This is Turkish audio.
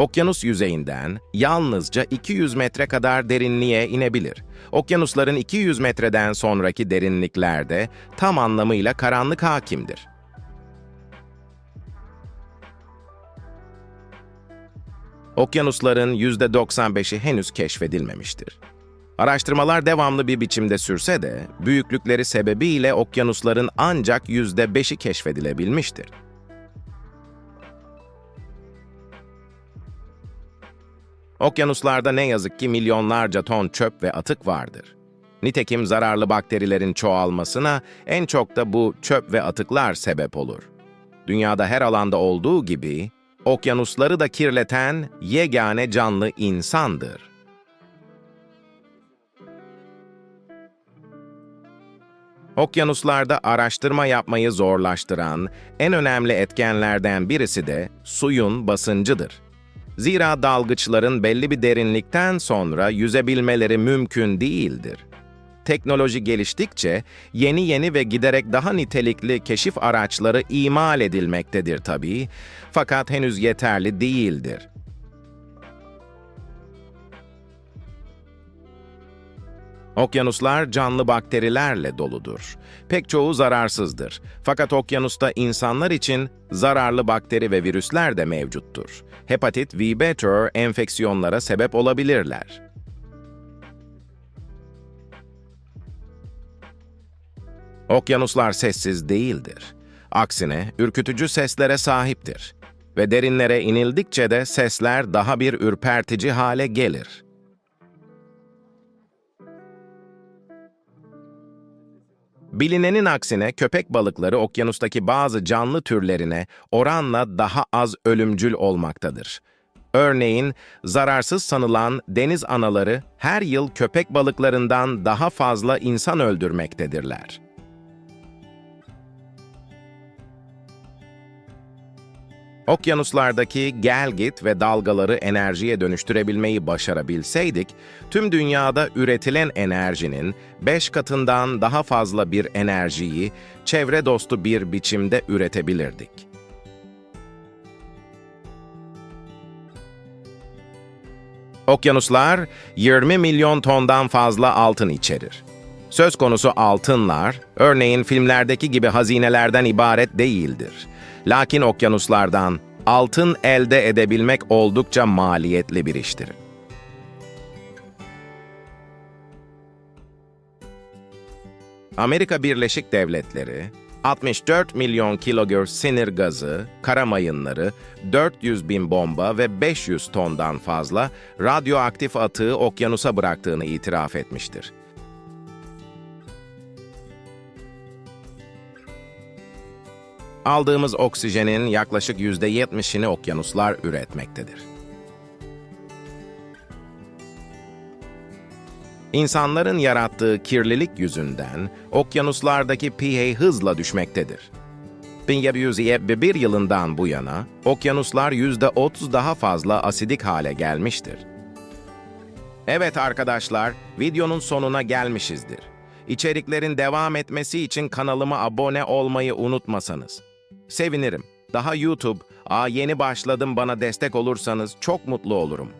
Okyanus yüzeyinden yalnızca 200 metre kadar derinliğe inebilir. Okyanusların 200 metreden sonraki derinliklerde tam anlamıyla karanlık hakimdir. Okyanusların %95'i henüz keşfedilmemiştir. Araştırmalar devamlı bir biçimde sürse de, büyüklükleri sebebiyle okyanusların ancak %5'i keşfedilebilmiştir. Okyanuslarda ne yazık ki milyonlarca ton çöp ve atık vardır. Nitekim zararlı bakterilerin çoğalmasına en çok da bu çöp ve atıklar sebep olur. Dünyada her alanda olduğu gibi, okyanusları da kirleten yegane canlı insandır. Okyanuslarda araştırma yapmayı zorlaştıran en önemli etkenlerden birisi de suyun basıncıdır. Zira dalgıçların belli bir derinlikten sonra yüzebilmeleri mümkün değildir. Teknoloji geliştikçe yeni yeni ve giderek daha nitelikli keşif araçları imal edilmektedir tabii, fakat henüz yeterli değildir. Okyanuslar canlı bakterilerle doludur. Pek çoğu zararsızdır. Fakat okyanusta insanlar için zararlı bakteri ve virüsler de mevcuttur. Hepatit V tür enfeksiyonlara sebep olabilirler. Okyanuslar sessiz değildir. Aksine ürkütücü seslere sahiptir. Ve derinlere inildikçe de sesler daha bir ürpertici hale gelir. Bilinenin aksine köpek balıkları okyanustaki bazı canlı türlerine oranla daha az ölümcül olmaktadır. Örneğin zararsız sanılan deniz anaları her yıl köpek balıklarından daha fazla insan öldürmektedirler. Okyanuslardaki gel git ve dalgaları enerjiye dönüştürebilmeyi başarabilseydik, tüm dünyada üretilen enerjinin 5 katından daha fazla bir enerjiyi çevre dostu bir biçimde üretebilirdik. Okyanuslar 20 milyon tondan fazla altın içerir. Söz konusu altınlar, örneğin filmlerdeki gibi hazinelerden ibaret değildir. Lakin okyanuslardan altın elde edebilmek oldukça maliyetli bir iştir. Amerika Birleşik Devletleri 64 milyon kilogram sinir gazı, kara mayınları, 400 bin bomba ve 500 tondan fazla radyoaktif atığı okyanusa bıraktığını itiraf etmiştir. Aldığımız oksijenin yaklaşık %70'ini okyanuslar üretmektedir. İnsanların yarattığı kirlilik yüzünden okyanuslardaki pH hızla düşmektedir. 1771 yılından bu yana okyanuslar %30 daha fazla asidik hale gelmiştir. Evet arkadaşlar, videonun sonuna gelmişizdir. İçeriklerin devam etmesi için kanalıma abone olmayı unutmasanız. Sevinirim. Daha YouTube, aa yeni başladım bana destek olursanız çok mutlu olurum.